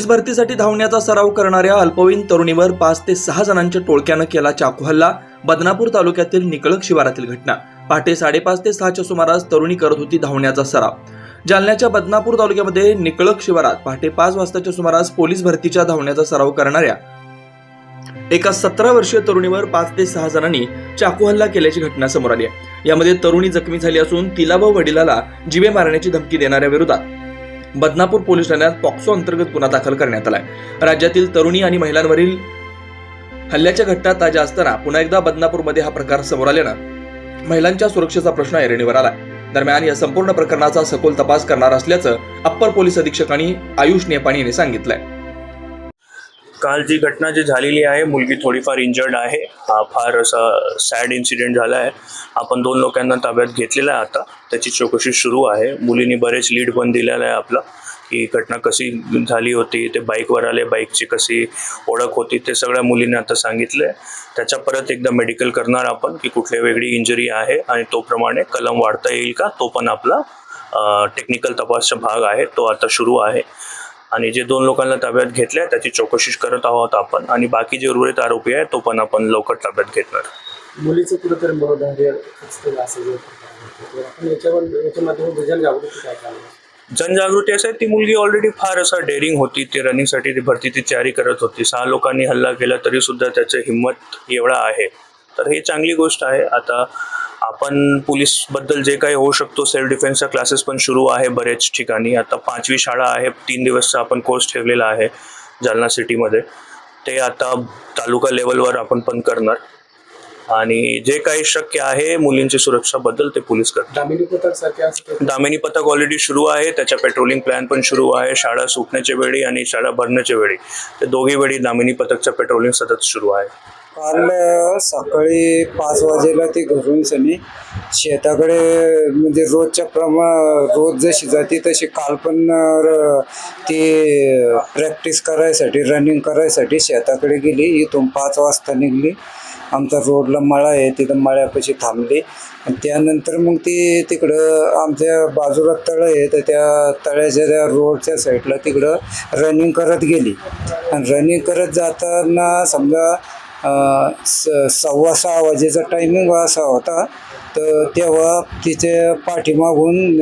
Police भरतीसाठी धावण्याचा सराव करणाऱ्या अल्पवयीन तरुणीवर पाच ते सहा जणांच्या टोळक्यानं केला चाकू हल्ला बदनापूर तालुक्यातील निकळक शिवारातील घटना. पहाटे साडेपाच ते सहाच्या सुमारास तरुणी करत होती धावण्याचा सराव. जालन्याच्या बदनापूर तालुक्यामध्ये निकळक शिवारात पहाटे पाच वाजताच्या सुमारास पोलीस भरतीच्या धावण्याचा सराव करणाऱ्या एका सतरा वर्षीय तरुणीवर पाच ते सहा जणांनी चाकू हल्ला केल्याची घटना समोर आली आहे. यामध्ये तरुणी जखमी झाली असून तिला व वडिलाला जिवे मारण्याची धमकी देणाऱ्या विरोधात बदनापूर पोलीस ठाण्यात पॉक्सो अंतर्गत गुन्हा दाखल करण्यात आलाय. राज्यातील तरुणी आणि महिलांवरील हल्ल्याच्या घटना ताज्या असताना पुन्हा एकदा बदनापूरमध्ये हा प्रकार समोर आल्यानं महिलांच्या सुरक्षेचा प्रश्न ऐरणीवर आला दरम्यान या संपूर्ण प्रकरणाचा सखोल तपास करणार असल्याचं अप्पर पोलीस अधीक्षकांनी आयुष नेपाणी यांनी सांगितलंय. काल जी घटना जी झालेली आहे मुलगी थोडीफार इंजर्ड आहे. हा फार असा सॅड इन्सिडेंट झाला आहे. आपण दोन लोकांना ताब्यात घेतलेला आहे आता. त्याची चौकशी सुरू आहे. मुलींनी बरेच लीड पण दिलेला आहे आपला. की घटना कशी झाली होती ते बाईकवर आले बाईकची कशी ओळख होती ते सगळ्या मुलीने आता सांगितलं आहे त्याच्या परत एकदा मेडिकल करणार आपण की कुठली वेगळी इंजुरी आहे आणि तोप्रमाणे कलम वाढता येईल का? तो पण आपला टेक्निकल तपासचा भाग आहे. तो आता सुरू आहे. आणि जे दोन लोकांना ताब्यात घेतलंय त्याची चौकशी करत आहोत आपण. आणि बाकी जे उर्वरित आरोपी आहे तो पण आपण लवकर ताब्यात घेणार मुलीचं कुठंतरी मनोधैर्य जनजागृती काय करणार जनजागृती असं आहे ती मुलगी ऑलरेडी फार असं डेअरिंग होती ती रनिंगसाठी ती भरतीची तयारी करत होती. सहा लोकांनी हल्ला केला तरी सुद्धा त्याचं हिंमत एवढा आहे. तर ही चांगली गोष्ट आहे. आता आपण पोलीसबद्दल जे काही होऊ शकतो सेल्फ डिफेन्सचा क्लासेस पण सुरू आहे बरेच ठिकाणी. आता पाचवी शाळा आहे तीन दिवसचा आपण कोर्स ठेवलेला आहे जालना सिटीमध्ये ते आता तालुका लेवलवर आपण पण करणार. आणि जे काही शक्य आहे मुलींची सुरक्षाबद्दल ते पोलीस करतात. दामिनी पथक ऑलरेडी सुरू आहे त्याच्या पेट्रोलिंग प्लॅन पण सुरू आहे शाळा सुटण्याच्या वेळी आणि शाळा भरण्याच्या वेळी. ते दोघी वेळी दामिनी पथकचं पेट्रोलिंग सतत सुरू आहे. काल सकाळी पाच वाजेला ते घरून सनी शेताकडे म्हणजे रोजच्या प्रमा रोज जशी जाते तशी काल पण ती प्रॅक्टिस करायसाठी रनिंग करायसाठी शेताकडे गेली. इथून पाच वाजता निघली. आमचा रोडला मळा आहे तिथं मळ्यापाशी थांबली. आणि त्यानंतर मग ती तिकडं आमच्या बाजूला तळं आहे तर त्या तळ्याच्या त्या रोडच्या साईडला तिकडं रनिंग करत गेली. आणि रनिंग करत जाताना समजा स- सव्वा सहा वाजेचा टायमिंग असा होता. तर तेव्हा तिच्या पाठीमागून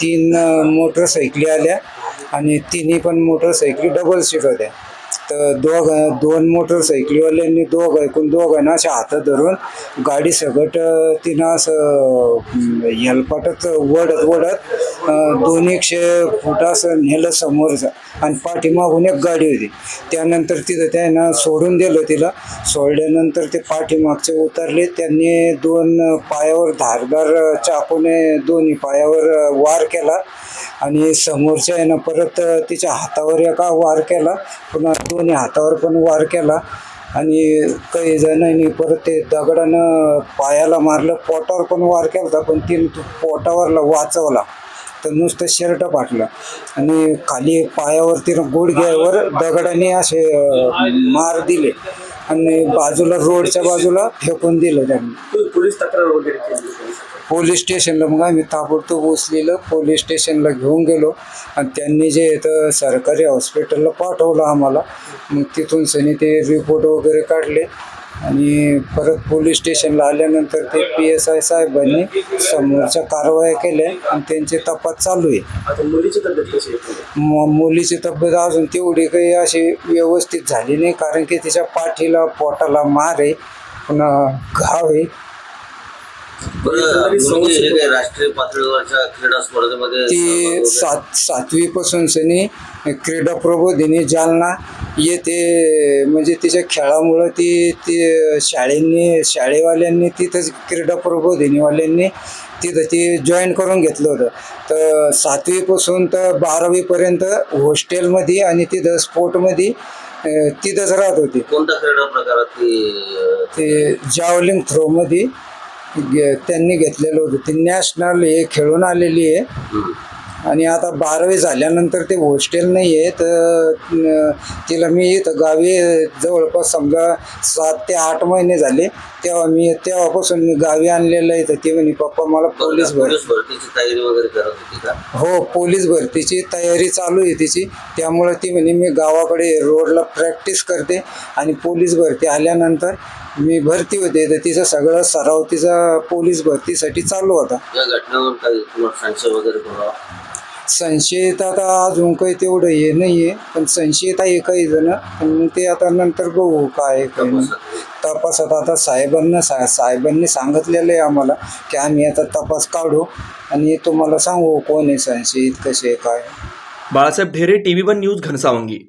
तीन मोटरसायकली आल्या आणि तिन्ही पण मोटरसायकली डबल सीट होत्या. तर दोघ दोन मोटरसायकलीवाल्यांनी दोघ ऐकून दोघांना अशा हातात धरून गाडी सगट तिनं असं हेलपाटत वडत वडत दोन एकशे फुट असं नेलं समोरचं. आणि पाठीमागून एक गाडी होती. त्यानंतर तिथं त्यानं सोडून दिलं तिला. सोडल्यानंतर ते पाठीमागचे उतरले. त्यांनी दोन पायावर धारदार चाकूने दोन्ही पायावर वार केला. आणि समोरच्या यानं परत तिच्या हातावर एका वार केला. पुन्हा दोन्ही हातावर पण वार केला. आणि काही जणांनी परत ते दगडानं पायाला मारलं. पोटावर पण वार केला होता पण तिने तो पोटावरला वाचवला. तर नुसतं शर्ट फाटलं आणि खाली पायावर तिनं गुडघ्यावर दगडाने असे मार दिले. आणि बाजूला रोडच्या बाजूला फेकून दिलं त्यांनी. पोलीस तक्रार वगैरे केली पोलीस स्टेशनला मग आम्ही ताबडतोब उचलेलं. पोलीस स्टेशनला घेऊन गेलो. आणि त्यांनी जे इथं सरकारी हॉस्पिटलला पाठवलं आम्हाला. मग तिथून सनी ते रिपोर्ट वगैरे काढले. आणि परत पोलीस स्टेशनला आल्यानंतर ते पी एस आय साहेबांनी समोरच्या कारवाया केल्या आणि त्यांचे तपास चालू आहे. मुलीची तब्येत कशी मुलीची तब्येत अजून तेवढी काही अशी व्यवस्थित झाली नाही कारण की तिच्या पाठीला पोटाला मार आहे पुन्हा घाव आहे. बरं मुलगी हे काय राष्ट्रीय पातळीवरच्या क्रीडा स्पर्धेमध्ये ती सहभाग वगैरे- सात सातवी पासून सनी क्रीडा प्रबोधिनी जालना येते म्हणजे तिच्या खेळामुळं ती ती शाळेंनी शाळेवाल्यांनी तिथंच क्रीडा प्रबोधिनीवाल्यांनी तिथं ती जॉईन करून घेतलं होतं. तर सातवीपासून तर बारावीपर्यंत हॉस्टेलमध्ये आणि तिथं स्पोर्टमध्ये अं, तिथंच राहत होती. कोणत्या क्रीडा प्रकारात ती अं, ते जावलिंग थ्रोमध्ये घे त्यांनी घेतलेलं होतं. ती नॅशनल हे खेळून आलेली आहे. आणि आता बारावी झाल्यानंतर ते हॉस्टेल नाही आहे तर अं, तिला मी इथं गावी जवळपास समजा सात ते आठ महिने झाले. तेव्हा मी तेव्हापासून मी गावी आणलेलं आहे तर ते म्हणे पप्पा मला पोलीस भर पोलीस भरतीची तयारी वगैरे करत होती का? हो पोलीस भरतीची तयारी चालू आहे तिची. त्यामुळे ती म्हणे मी गावाकडे रोडला प्रॅक्टिस करते आणि पोलीस भरती आल्यानंतर मी भरती होते. तर तिचा सगळा सराव तिचा पोलीस भरतीसाठी चालू होता. या घटनेवर काही तुम्हाला संशय वगैरे कोणाला संशयित आता अजून काही तेवढं हे नाही आहे पण संशयित आहे काही जण. पण मग ते आता नंतर बघू काय आहे, काय नाही. तपासात. आता साहेबांना सा साहेबांनी सांगितलेलं आहे आम्हाला की आम्ही आता तपास काढू आणि तुम्हाला सांगू कोण आहे संशयित कसे काय. Balasaheb Dhere TV one news Ghansawangi.